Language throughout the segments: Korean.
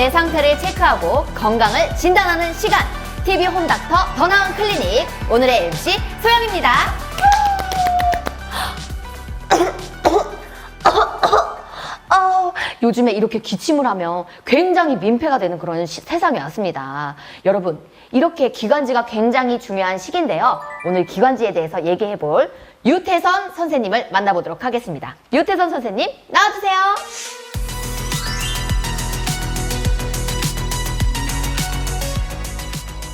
내 상태를 체크하고 건강을 진단하는 시간. TV 홈닥터 더 나은 클리닉. 오늘의 MC 소영입니다. 아, 요즘에 이렇게 기침을 하면 굉장히 민폐가 되는 그런 시- 세상이 왔습니다. 여러분, 이렇게 기관지가 굉장히 중요한 시기인데요. 오늘 기관지에 대해서 얘기해 볼 유태선 선생님을 만나보도록 하겠습니다. 유태선 선생님, 나와주세요.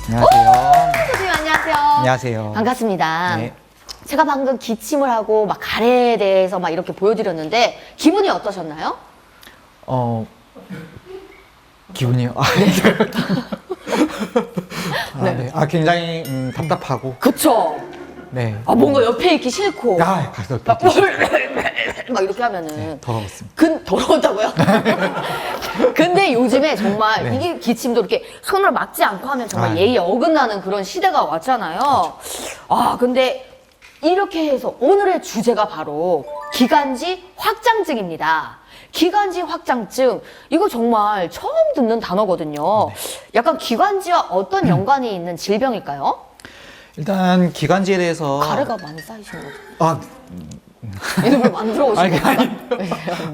안녕하세요. 선생님, 안녕하세요. 안녕하세요. 반갑습니다. 네. 제가 방금 기침을 하고 막 가래에 대해서 막 이렇게 보여드렸는데 기분이 어떠셨나요? 어 기분이요. 아, 아, 네. 아 굉장히 음, 답답하고 그쵸. 네. 아, 뭔가 옆에 있기 싫고. 아, 가서 막, 막 이렇게 하면은. 네, 더러웠습니다. 근 더러웠다고요? 근데 요즘에 정말 네. 이게 기침도 이렇게 손을 막지 않고 하면 정말 아, 네. 예의 어긋나는 그런 시대가 왔잖아요. 아 근데 이렇게 해서 오늘의 주제가 바로 기관지 확장증입니다. 기관지 확장증 이거 정말 처음 듣는 단어거든요. 네. 약간 기관지와 어떤 연관이 있는 질병일까요? 일단 기관지에 대해서 가래가 많이 쌓이시는 거죠. 아, 이름을 만들어 오신 아니, 건가요?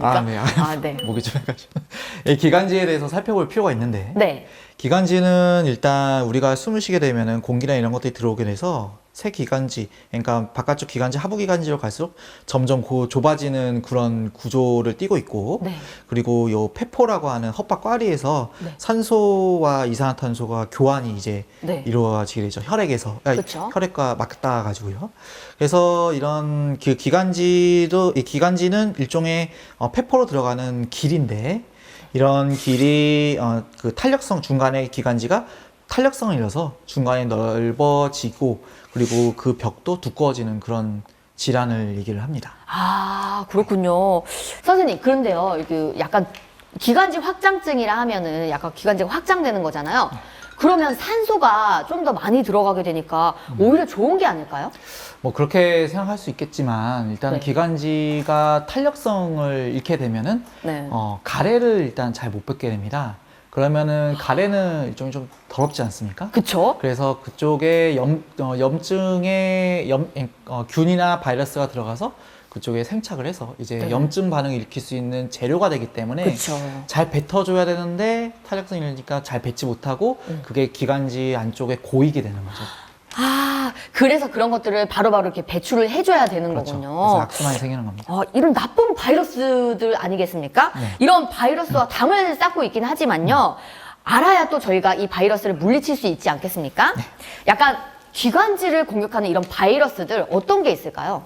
아, 네. 아, 네. 목이 좀 해가지고 이 기관지에 대해서 살펴볼 필요가 있는데 네. 기관지는 일단 우리가 숨을 쉬게 되면은 공기나 이런 것들이 들어오게 돼서 새 기관지, 그러니까 바깥쪽 기관지, 하부 기관지로 갈수록 점점 고 좁아지는 그런 구조를 띠고 있고, 네. 그리고 요 폐포라고 하는 헛박 꽈리에서 네. 산소와 이산화탄소가 교환이 이제 네. 이루어지게 되죠. 혈액에서, 아니, 그쵸. 혈액과 맞닿아 가지고요. 그래서 이런 그 기관지도 이 기관지는 일종의 어, 폐포로 들어가는 길인데 이런 길이 어, 그 탄력성 중간에 기관지가 탄력성을 잃어서 중간에 넓어지고 그리고 그 벽도 두꺼워지는 그런 질환을 얘기를 합니다. 아, 그렇군요. 선생님, 그런데요, 그 약간 기관지 확장증이라 하면은 약간 기관지가 확장되는 거잖아요. 그러면 산소가 좀 더 많이 들어가게 되니까 오히려 좋은 게 아닐까요? 뭐 그렇게 생각할 수 있겠지만 일단 네. 기관지가 탄력성을 잃게 되면은 네. 어, 가래를 일단 잘 못 뱉게 됩니다. 그러면은 가래는 일종의 좀 더럽지 않습니까? 그쵸? 그래서 그쪽에 염, 어, 염증에 염, 어, 균이나 바이러스가 들어가서 그쪽에 생착을 해서 이제 네. 염증 반응을 일으킬 수 있는 재료가 되기 때문에 그쵸. 잘 뱉어줘야 되는데 탄력성이 잃으니까 잘 뱉지 못하고 음. 그게 기관지 안쪽에 고이게 되는 거죠. 아, 그래서 그런 것들을 바로바로 이렇게 배출을 해줘야 되는 그렇죠. 거군요. 그래서 악순환이 생기는 겁니다. 어, 이런 나쁜 바이러스들 아니겠습니까? 네. 이런 바이러스와 담을 쌓고 있긴 하지만요. 알아야 또 저희가 이 바이러스를 물리칠 수 있지 않겠습니까? 네. 약간 기관지를 공격하는 이런 바이러스들 어떤 게 있을까요?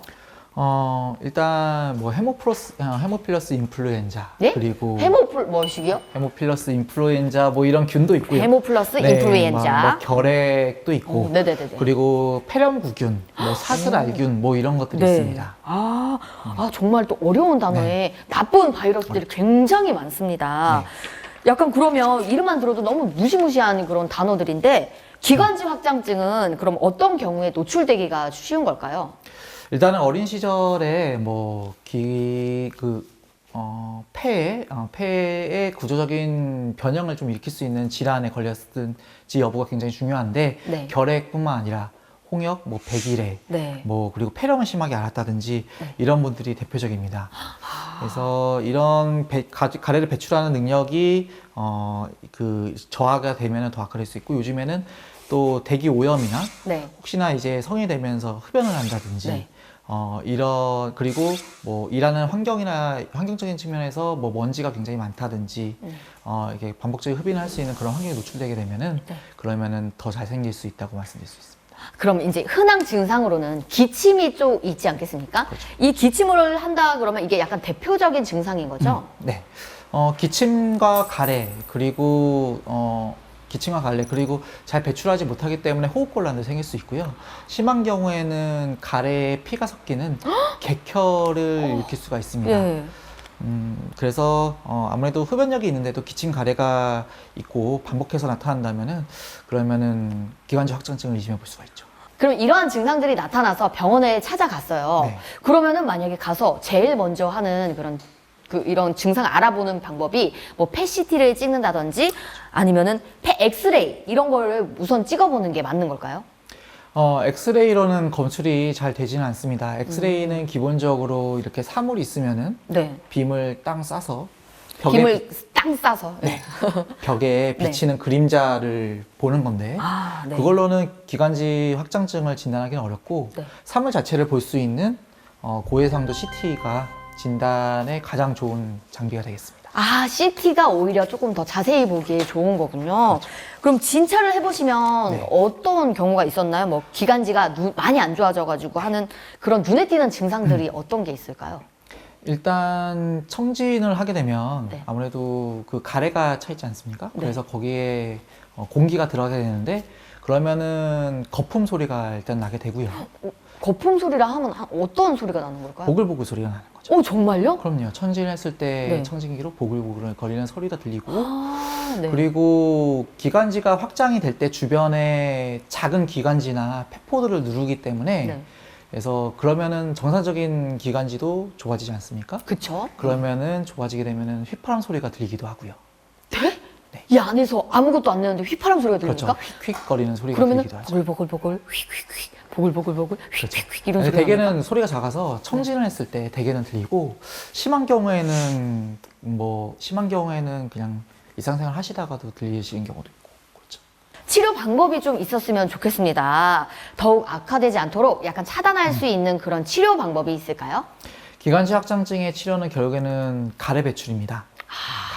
어, 일단 뭐 헤모플러스, 어, 헤모필러스 인플루엔자 네? 그리고 헤모플 뭐시기요? 헤모필러스 인플루엔자 뭐 이런 균도 있고요. 헤모 플러스 네, 인플루엔자. 뭐, 뭐 결핵도 있고 어, 네네네네. 그리고 폐렴구균, 뭐 사슬알균 뭐 이런 것들이 있습니다. 아, 아, 정말 또 어려운 단어에 나쁜 바이러스들이 굉장히 많습니다. 약간 그러면 이름만 들어도 너무 무시무시한 그런 단어들인데 기관지 확장증은 그럼 어떤 경우에 노출되기가 쉬운 걸까요? 일단은 어린 시절에 뭐 뭐기 그 어, 폐에 어, 폐의 구조적인 변형을 좀 일으킬 수 있는 질환에 걸렸든지 여부가 굉장히 중요한데 네. 결핵뿐만 아니라 홍역, 뭐 백일해, 네. 뭐 그리고 폐렴을 심하게 앓았다든지 네. 이런 분들이 대표적입니다. 그래서 이런 배- 가, 가래를 배출하는 능력이 어, 그 저하가 되면 더 악화될 수 있고 요즘에는 또 대기 오염이나 네. 혹시나 이제 성이 되면서 흡연을 한다든지 네. 어 이런 그리고 뭐 일하는 환경이나 환경적인 측면에서 뭐 먼지가 굉장히 많다든지 음. 어 이게 반복적인 흡인을 할 수 있는 그런 환경에 노출되게 되면은 네. 그러면은 더 잘생길 수 있다고 말씀드릴 수 있습니다. 그럼 이제 흔한 증상으로는 기침이 좀 있지 않겠습니까? 이 기침을 한다 그러면 이게 약간 대표적인 증상인 거죠? 네. 어 기침과 가래 그리고 어 기침과 가래 그리고 잘 배출하지 못하기 때문에 호흡곤란도 생길 수 있고요. 심한 경우에는 가래에 피가 섞이는 객혈을 일으킬 수가 있습니다. 예. 음, 그래서 어, 아무래도 흡연력이 있는데도 기침 가래가 있고 반복해서 나타난다면은 그러면은 기관지 확장증을 의심해 볼 수가 있죠. 그럼 이러한 증상들이 나타나서 병원에 찾아갔어요. 네. 그러면은 만약에 가서 제일 먼저 하는 그런 그 이런 증상 알아보는 방법이 뭐 펫CT를 찍는다든지 아니면은 펫 엑스레이 이런 거를 우선 찍어보는 게 맞는 걸까요? 어, 엑스레이로는 검출이 잘 되지는 않습니다. 엑스레이는 기본적으로 이렇게 사물이 있으면은 네. 빔을 땅 싸서 벽에, 김을 땅 싸서. 네. 벽에 네. 비치는 그림자를 보는 건데 아, 네. 그걸로는 기관지 확장증을 진단하기는 어렵고 네. 사물 자체를 볼 수 있는 어, 고해상도 CT가 진단에 가장 좋은 장비가 되겠습니다. 아, CT가 오히려 조금 더 자세히 보기에 좋은 거군요. 그럼 진찰을 해보시면 네. 어떤 경우가 있었나요? 뭐 기관지가 눈- 많이 안 좋아져가지고 하는 그런 눈에 띄는 증상들이 어떤 게 있을까요? 일단 청진을 하게 되면 네. 아무래도 그 가래가 차 있지 않습니까? 네. 그래서 거기에 어, 공기가 들어가게 되는데 그러면은 거품 소리가 일단 나게 되고요. 어, 거품 소리라 하면 한- 어떤 소리가 나는 걸까요? 보글보글 소리가 나는 거죠. 오, 정말요? 그럼요. 천진했을 때 네. 청진기로 보글보글 거리는 소리가 들리고 아, 네. 그리고 기관지가 확장이 될 때 주변에 작은 기관지나 폐포들을 누르기 때문에 네. 그래서 그러면은 정상적인 기관지도 좁아지지 않습니까? 그쵸? 그러면은 좁아지게 되면은 휘파람 소리가 들리기도 하고요. 네? 이 안에서 아무것도 안 내는데 휘파람 소리가 그렇죠. 들립니까? 휙휙 거리는 소리가 들리기도 하죠. 보글보글보글 휙휙휙 보글보글보글 그렇죠. 휙휙휙 이런 근데 소리가 납니까? 대개는 소리가 작아서 청진을 했을 때 대개는 들리고 심한 경우에는 뭐 심한 경우에는 그냥 일상생활 하시다가도 들리시는 경우도 있고 그렇죠. 치료 방법이 좀 있었으면 좋겠습니다. 더욱 악화되지 않도록 약간 차단할 음. 수 있는 그런 치료 방법이 있을까요? 기관지 확장증의 치료는 결국에는 가래 배출입니다.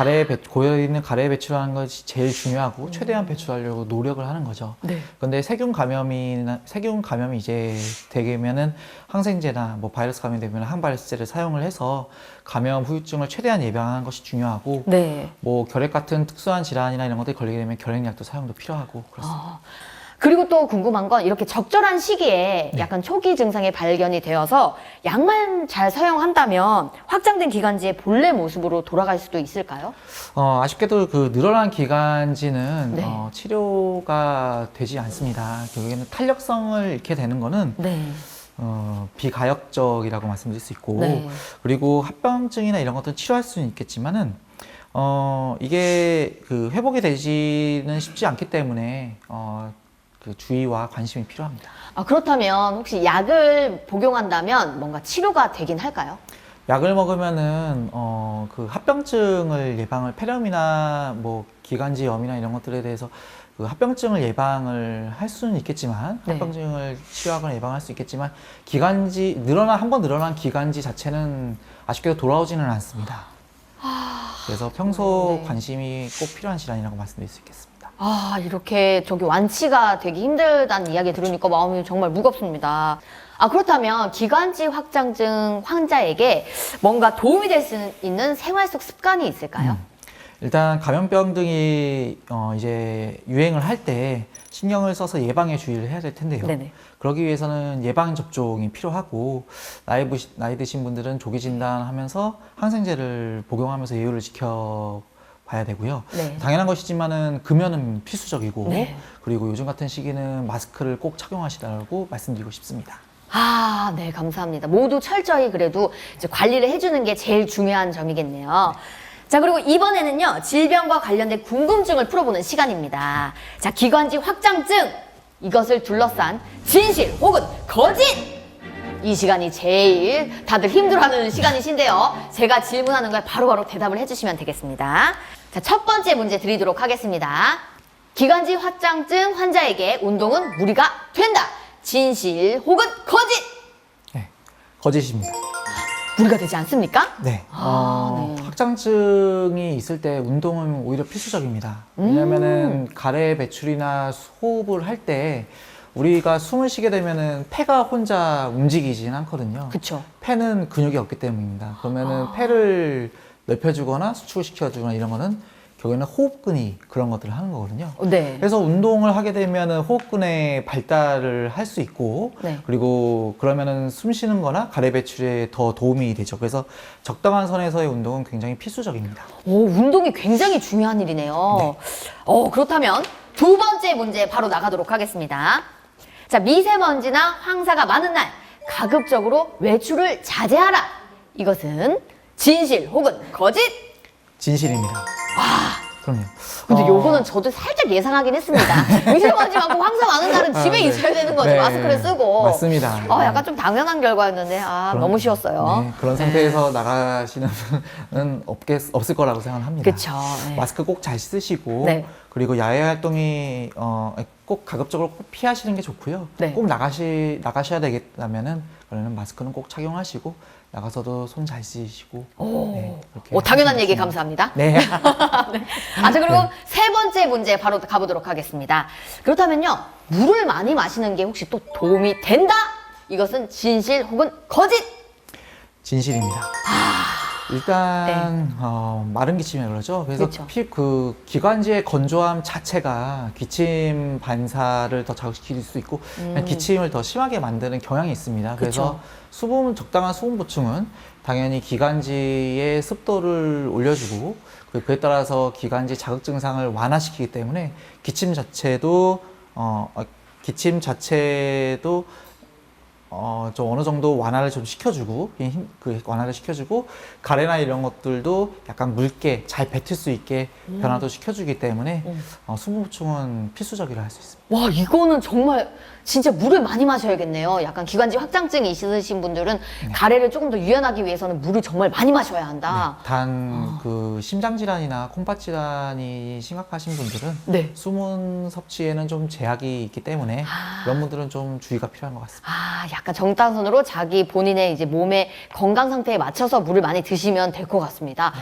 아. 가래 배, 고여 있는 가래 배출하는 것이 제일 중요하고 최대한 배출하려고 노력을 하는 거죠. 네. 근데 세균 감염이나 세균 감염이 이제 되면은 항생제나 뭐 바이러스 감염이 되면 항바이러스제를 사용을 해서 감염 후유증을 최대한 예방하는 것이 중요하고 네. 뭐 결핵 같은 특수한 질환이나 이런 것들이 걸리게 되면 결핵약도 사용도 필요하고 그렇습니다. 아, 그리고 또 궁금한 건 이렇게 적절한 시기에 네. 약간 초기 증상이 발견이 되어서 약만 잘 사용한다면 확장된 기관지의 본래 모습으로 돌아갈 수도 있을까요? 어, 아쉽게도 그 늘어난 기관지는 네. 어, 치료가 되지 않습니다. 결국에는 탄력성을 잃게 되는 거는 네. 어, 비가역적이라고 말씀드릴 수 있고 네. 그리고 합병증이나 이런 것들은 치료할 수는 있겠지만은 어, 이게 그 회복이 되지는 쉽지 않기 때문에 어, 그 주의와 관심이 필요합니다. 아, 그렇다면 혹시 약을 복용한다면 뭔가 치료가 되긴 할까요? 약을 먹으면은 어, 그 합병증을 예방을 폐렴이나 뭐 기관지염이나 이런 것들에 대해서 그 합병증을 예방을 할 수는 있겠지만 네. 합병증을 치료하거나 예방할 수 있겠지만 기관지 늘어난 한 번 늘어난 기관지 자체는 아쉽게도 돌아오지는 않습니다. 그래서 평소 네. 관심이 꼭 필요한 질환이라고 말씀드릴 수 있겠습니다. 아, 이렇게 저기 완치가 되기 힘들다는 이야기 들으니까 마음이 정말 무겁습니다. 아, 그렇다면 기관지 확장증 환자에게 뭔가 도움이 될 수 있는 생활 속 습관이 있을까요? 일단 감염병 등이 어, 이제 유행을 할 때 신경을 써서 예방에 주의를 해야 될 텐데요. 네네. 그러기 위해서는 예방 접종이 필요하고 나이, 부, 나이 드신 분들은 조기 진단하면서 항생제를 복용하면서 예우를 지켜 봐야 되고요. 네. 당연한 것이지만은 금연은 필수적이고 네. 그리고 요즘 같은 시기는 마스크를 꼭 착용하시라고 말씀드리고 싶습니다. 아, 네, 감사합니다. 모두 철저히 그래도 이제 관리를 해주는 게 제일 중요한 점이겠네요. 자, 그리고 이번에는요, 질병과 관련된 궁금증을 풀어보는 시간입니다. 자, 기관지 확장증! 이것을 둘러싼 진실 혹은 거짓! 이 시간이 제일 다들 힘들어하는 시간이신데요. 제가 질문하는 거에 바로바로 대답을 해주시면 되겠습니다. 자, 첫 번째 문제 드리도록 하겠습니다. 기관지 확장증 환자에게 운동은 무리가 된다. 진실 혹은 거짓! 네, 거짓입니다. 무리가 되지 않습니까? 네. 아, 어, 네. 확장증이 있을 때 운동은 오히려 필수적입니다. 음. 왜냐면은 가래 배출이나 호흡을 할 때 우리가 숨을 쉬게 되면은 폐가 혼자 움직이진 않거든요. 그쵸. 폐는 근육이 없기 때문입니다. 그러면은 아. 폐를 넓혀주거나 수축을 시켜주거나 이런 거는 결국에는 호흡근이 그런 것들을 하는 거거든요. 네. 그래서 운동을 하게 되면은 호흡근의 발달을 할 수 있고 네. 그리고 그러면은 숨 쉬는 거나 가래 배출에 더 도움이 되죠. 그래서 적당한 선에서의 운동은 굉장히 필수적입니다. 오, 운동이 굉장히 중요한 일이네요. 어, 그렇다면 두 번째 문제 바로 나가도록 하겠습니다. 자, 미세먼지나 황사가 많은 날 가급적으로 외출을 자제하라. 이것은 진실 혹은 거짓? 진실입니다. 그럼요. 근데 어, 요거는 저도 살짝 예상하긴 했습니다. 미세먼지 많고 황사 많은 날은 집에 아, 네. 있어야 되는 거죠. 네. 마스크를 쓰고. 맞습니다. 아, 네. 약간 좀 당연한 결과였는데, 아, 그런- 너무 쉬웠어요. 네, 그런 상태에서 나가시는 분은 없겠, 없을 거라고 생각합니다. 그쵸. 네. 마스크 꼭 잘 쓰시고 네. 그리고 야외 활동이 어, 꼭 가급적으로 꼭 피하시는 게 좋고요. 네. 꼭 나가시 나가셔야 되겠다면은 그러면 마스크는 꼭 착용하시고 나가서도 손잘 씻으시고 오, 네, 그렇게 오, 당연한 얘기. 감사합니다. 네. 아, 자, 그리고 세 번째 문제 바로 가보도록 하겠습니다. 그렇다면요, 물을 많이 마시는 게 혹시 또 도움이 된다? 이것은 진실 혹은 거짓? 진실입니다. 일단 어, 마른 기침이 그러죠. 그래서 아, 네. 그쵸. 피, 그 기관지의 건조함 자체가 기침 반사를 더 자극시킬 수 있고 그냥 기침을 더 심하게 만드는 경향이 있습니다. 그래서 음. 그쵸. 수분 적당한 수분 보충은 당연히 기관지의 습도를 올려주고 그- 그에 따라서 기관지 자극 증상을 완화시키기 때문에 기침 자체도 어, 어, 기침 자체도 어, 좀 어느 정도 완화를 좀 시켜주고, 이 힘- 그 완화를 시켜주고, 가래나 이런 것들도 약간 묽게 잘 뱉을 수 있게 변화도 시켜주기 때문에 어, 수분 보충은 필수적이라 할 수 있습니다. 와, 이거는 정말 진짜 물을 많이 마셔야겠네요. 약간 기관지 확장증이 있으신 분들은 네. 가래를 조금 더 유연하기 위해서는 물을 정말 많이 마셔야 한다. 단그 심장 질환이나 콩팥 질환이 심각하신 분들은 네. 수분 섭취에는 좀 제약이 있기 때문에 아. 이런 분들은 좀 주의가 필요한 것 같습니다. 아, 약간 정당선으로 자기 본인의 이제 몸의 건강 상태에 맞춰서 물을 많이 드시면 될 것 같습니다.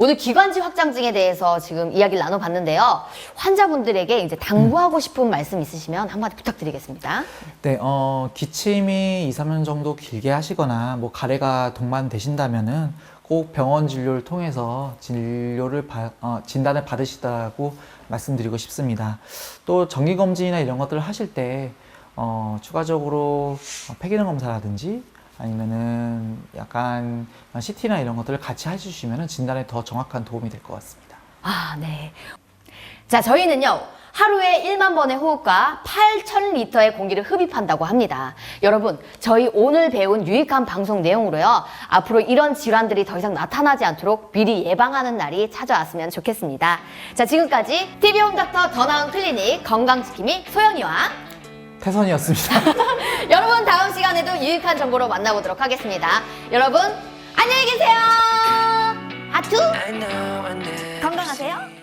오늘 기관지 확장증에 대해서 지금 이야기를 나눠봤는데요. 환자분들에게 이제 당부하고 싶은 말씀 있으시면 한마디 부탁드리겠습니다. 네, 어, 기침이 2, 3년 정도 길게 하시거나 뭐 가래가 동반되신다면은 꼭 병원 진료를 통해서 진료를 받- 어, 진단을 받으시다고 말씀드리고 싶습니다. 또 정기 검진이나 이런 것들을 하실 때 어, 추가적으로 어, 폐기능 검사라든지 아니면은 약간 CT나 이런 것들을 같이 해주시면 진단에 더 정확한 도움이 될 것 같습니다. 아, 네. 자, 저희는요. 하루에 1만 번의 호흡과 8,000리터의 공기를 흡입한다고 합니다. 여러분, 저희 오늘 배운 유익한 방송 내용으로요. 앞으로 이런 질환들이 더 이상 나타나지 않도록 미리 예방하는 날이 찾아왔으면 좋겠습니다. 자, 지금까지 TV 홈 닥터 더 나은 클리닉 건강지킴이 소영이와 태선이었습니다. 여러분 다음 시간에도 유익한 정보로 만나보도록 하겠습니다. 여러분, 안녕히 계세요! 하투! I know I never 건강하세요.